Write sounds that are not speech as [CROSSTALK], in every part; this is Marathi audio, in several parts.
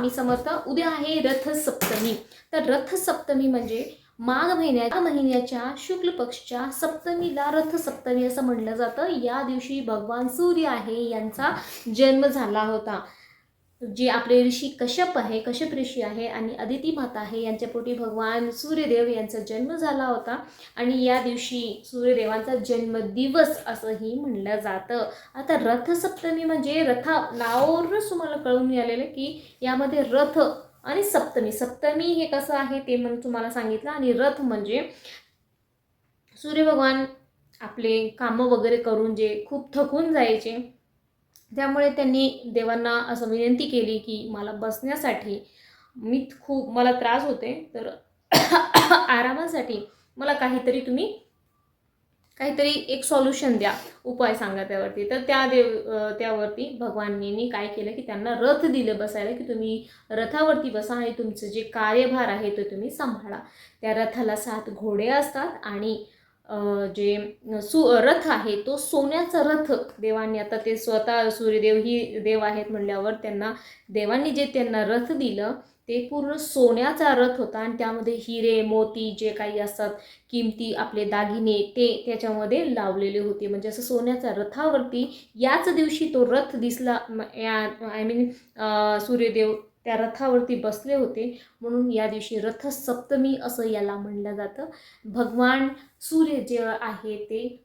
स्वामी समर्थ उद्या आहे रथ सप्तमी तर रथ सप्तमी म्हणजे माघ महिन्या महिन्याच्या शुक्ल पक्षच्या सप्तमीला रथ सप्तमी असं म्हणलं जातं. या दिवशी भगवान सूर्य आहे यांचा जन्म झाला होता. जे आपले ऋषी कश्यप आहे कश्यप ऋषी आहे आणि अदिती माता आहे यांच्या पोटी भगवान सूर्यदेव यांचा जन्म झाला होता. आणि या दिवशी सूर्यदेवांचा जन्मदिवस असंही म्हणलं जातं. आता रथसप्तमी म्हणजे रथा नावावरूनच तुम्हाला कळून आलेलं की यामध्ये रथ आणि सप्तमी. सप्तमी हे कसं आहे ते म्हणून तुम्हाला सांगितलं. आणि रथ म्हणजे सूर्यभगवान आपले कामं वगैरे करून जे खूप थकून जायचे. त्यामुळे त्यांनी देवांना असं विनंती केली की मला बसण्यासाठी मी खूप मला त्रास होते तर [COUGHS] आरामासाठी मला काहीतरी तुम्ही काहीतरी एक सॉल्युशन द्या. उपाय सांगा त्यावरती. तर त्या देव त्यावरती भगवानींनी काय केलं की त्यांना रथ दिलं बसायला की तुम्ही रथावरती बसा आणि तुमचं जे कार्यभार आहे ते तुम्ही सांभाळा. त्या रथाला सात घोडे असतात आणि जे सु रथ आहे तो सोन्याचा रथ देवांनी आता ते स्वतः सूर्यदेव ही देव आहेत म्हणल्यावर त्यांना देवांनी जे त्यांना रथ दिलं ते पूर्ण सोन्याचा रथ होता आणि त्यामध्ये हिरे मोती जे काही असतात किमती आपले दागिने ते त्याच्यामध्ये लावलेले होते. म्हणजे असं सोन्याच्या रथावरती याच दिवशी तो रथ दिसला या आय मीन सूर्यदेव त्या रथावरती बसले होते. म्हणून या दिवशी रथसप्तमी असं याला म्हणलं जातं. भगवान सूर्य जे आहे ते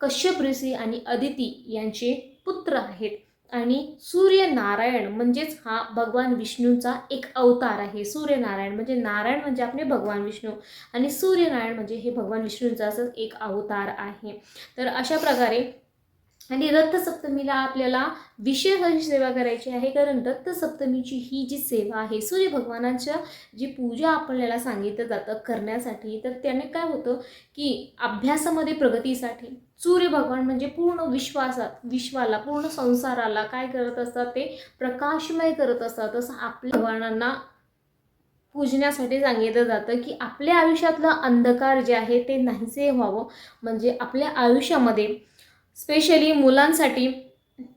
कश्यप ऋषी आणि अदिती यांचे पुत्र आहेत. आणि सूर्यनारायण म्हणजेच हा भगवान विष्णूंचा एक अवतार आहे. सूर्यनारायण म्हणजे नारायण म्हणजे आपले भगवान विष्णू. आणि सूर्यनारायण म्हणजे हे भगवान विष्णूंचा असं एक अवतार आहे. तर अशा प्रकारे आणि रथसप्तमीला आपल्याला विशेष अशी सेवा करायची आहे कारण रथसप्तमीची ही जी सेवा आहे सूर्य भगवानाच्या जी पूजा आपल्याला सांगितलं जातं करण्यासाठी तर त्याने काय होतं की अभ्यासामध्ये प्रगतीसाठी सूर्य भगवान म्हणजे पूर्ण विश्वासात विश्वाला पूर्ण संसाराला काय करत असतात ते प्रकाशमय करत असतात तसं आपल्या भगवानांना पूजण्यासाठी सांगितलं जातं की आपल्या आयुष्यातलं अंधकार जे आहे ते नाहीसे व्हावं. म्हणजे आपल्या आयुष्यामध्ये स्पेशली मुलांसाठी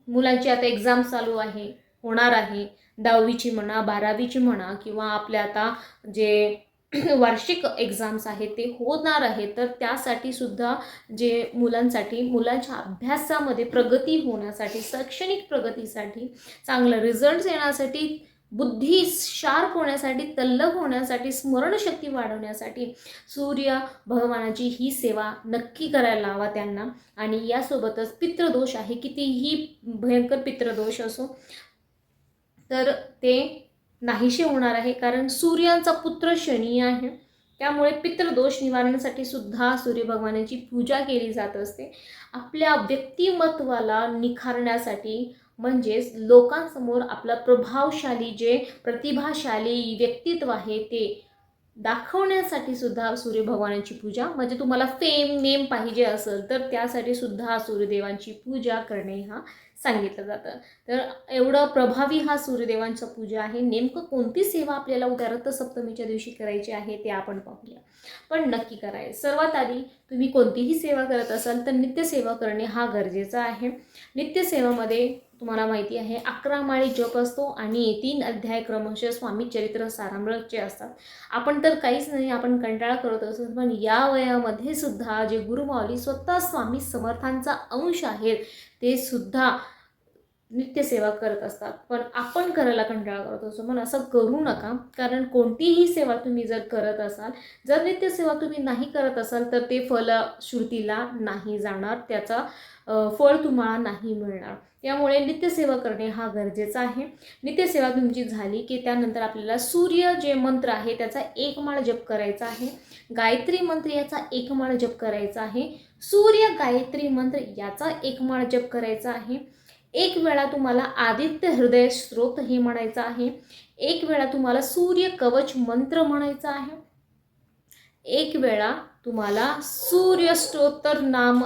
मुलांची आता एक्झाम चालू आहे होणार आहे. दहावीची म्हणा बारावीची म्हणा किंवा आपल्या आता जे [CLEARS THROAT] वार्षिक एक्झाम्स आहेत ते होणार आहे. तर त्यासाठी सुद्धा जे मुलांसाठी मुलांच्या अभ्यासामध्ये प्रगती होण्यासाठी शैक्षणिक प्रगतीसाठी चांगलं रिझल्ट्स येण्यासाठी बुद्धी शार्प होण्यासाठी तल्लख होण्यासाठी स्मरणशक्ती वाढवण्यासाठी सूर्य भगवानाची ही सेवा नक्की करायला लावा त्यांना. आणि यासोबतच पितृदोष आहे कितीही भयंकर पितृदोष असो तर ते नाहीसे होणार आहे. कारण सूर्यांचा पुत्र शनी आहे त्यामुळे पितृदोष निवारणासाठी सुद्धा सूर्य भगवानाची पूजा केली जात असते. आपल्या व्यक्तिमत्वाला निखारण्यासाठी म्हणजेच लोकांसमोर आपलं प्रभावशाली जे प्रतिभाशाली व्यक्तित्व आहे ते दाखवण्यासाठी सुद्धा सूर्यभगवानांची पूजा म्हणजे तुम्हाला फेम नेम पाहिजे असेल तर त्यासाठी सुद्धा सूर्यदेवांची पूजा करणे हा सांगितलं जातं. तर एवढं प्रभावी हा सूर्यदेवांचा पूजा आहे. नेमकं कोणती सेवा आपल्याला उद्या रथसप्तमीच्या दिवशी करायची आहे ते आपण पाहूया. पण नक्की कराय सर्वात आधी तुम्ही कोणतीही सेवा करत असाल तर नित्यसेवा करणे हा गरजेचा आहे. नित्यसेवामध्ये तुम्हाला माहिती आहे अकरा माळी जप असतो आणि तीन अध्याय क्रमशः स्वामी चरित्र सारामृतचे असतात. आपण तर काहीच नाही आपण कंटाळा करत असतो पण या वयामध्ये सुद्धा जे गुरुमावली स्वतः स्वामी समर्थांचा अंश आहेत ते सुद्धा नित्यसेवा करत असतात. पण आपण करायला कंटाळा करत. असतो पण असं करू नका. कारण कोणतीही सेवा तुम्ही जर करत असाल जर नित्यसेवा तुम्ही नाही करत असाल तर ते फल श्रुतीला नाही जाणार. त्याचा फळ तुम्हाला नाही मिळणार. त्यामुळे नित्यसेवा करणे हा गरजेचा आहे. नित्यसेवा तुमची झाली की त्यानंतर आपल्याला सूर्य जे मंत्र आहे त्याचा एक माळ जप करायचा आहे. गायत्री मंत्र याचा एक माळ जप करायचा आहे. सूर्य गायत्री मंत्र याचा एक माळ जप करायचा आहे. एक वेळा तुम्हाला आदित्य हृदय स्रोत हे म्हणायचं आहे. एक वेळा तुम्हाला सूर्य कवच मंत्र म्हणायचं आहे. एक वेळा तुम्हाला सूर्यस्तोत्र नाम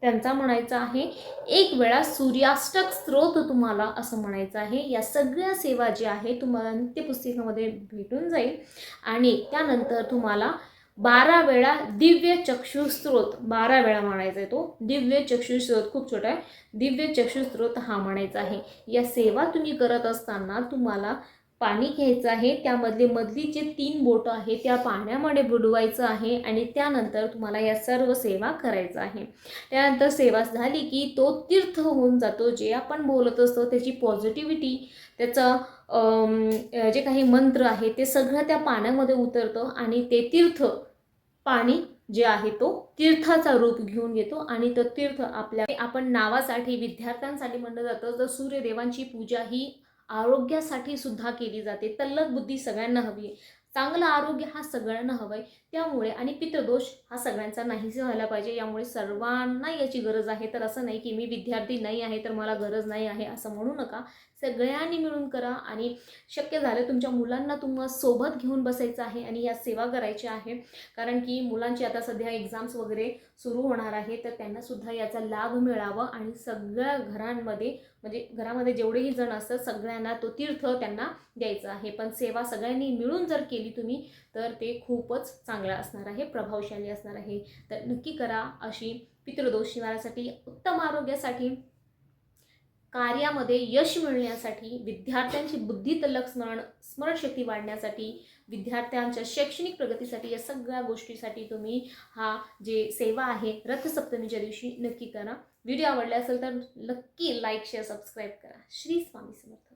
त्यांचा म्हणायचा आहे. एक वेळा सूर्याष्टक स्त्रोत तुम्हाला असं म्हणायचं आहे. या सगळ्या सेवा ज्या आहे तुम्हाला नित्यपुस्तिकामध्ये भेटून जाईल. आणि त्यानंतर तुम्हाला बारा वेळा दिव्य चक्षुस्त्रोत बारा वेळा म्हणायचा आहे तो. दिव्य चक्षुस्त्रोत खूप छोटा आहे. दिव्य चक्षुस्त्रोत हा म्हणायचा आहे. या सेवा तुम्ही करत असताना तुम्हाला पाणी घ्यायचं आहे. त्यामधले मधली जे तीन बोटं आहे त्या पाण्यामध्ये बुडवायचं आहे आणि त्यानंतर तुम्हाला या सर्व सेवा करायचं आहे. त्यानंतर सेवा झाली की तो तीर्थ होऊन जातो. जे आपण बोलत असतो त्याची पॉझिटिव्हिटी त्याचं जे काही मंत्र आहे ते सगळं त्या पाण्यामध्ये उतरतं आणि ते तीर्थ पाणी जे आहे तो तीर्थाचा रूप घेऊन येतो आणि तो तीर्थ आपल्या आपण नावासाठी विद्यार्थ्यांसाठी म्हणलं जातं तर सूर्यदेवांची पूजा ही आरोग्यासाठी सुद्धा केली जाते तल्लक बुद्धी सगळ्यांना हवी आहे. चांगलं आरोग्य हा सगळ्यांना हवं आहे त्यामुळे आणि पितृदोष हा सगळ्यांचा नाहीसे व्हायला पाहिजे. यामुळे सर्वांना याची गरज आहे. तर असं नाही की मी विद्यार्थी नाही आहे तर मला गरज नाही आहे असं म्हणू नका. सगळ्यांनी मिळून करा आणि शक्य झालं तुमच्या मुलांना तुम्हाला सोबत घेऊन बसायचं आहे आणि या सेवा करायची आहे. कारण की मुलांची आता सध्या एक्झाम्स वगैरे सुरू होणार आहे तर त्यांना सुद्धा याचा लाभ मिळावा आणि सगळ्या घरांमध्ये म्हणजे घरामध्ये जेवढेही जण असतात सगळ्यांना तो तीर्थ त्यांना द्यायचा आहे. पण सेवा सगळ्यांनी मिळून जर केली तुम्ही तर ते खूपच चांगलं असणार आहे प्रभावशाली असणार आहे. तर नक्की करा अशी पितृदोष निवारासाठी उत्तम आरोग्यासाठी कार्यामध्ये यश मिळण्यासाठी विद्यार्थ्यांची बुद्धी तलक स्मरण स्मरणशक्ती वाढण्यासाठी विद्यार्थ्यांच्या शैक्षणिक प्रगतीसाठी या सगळ्या गोष्टीसाठी तुम्ही हा जे सेवा आहे रथसप्तमीच्या दिवशी नक्की करा. व्हिडिओ आवडला असेल तर नक्की लाईक शेअर सबस्क्राईब करा. श्री स्वामी समर्थ.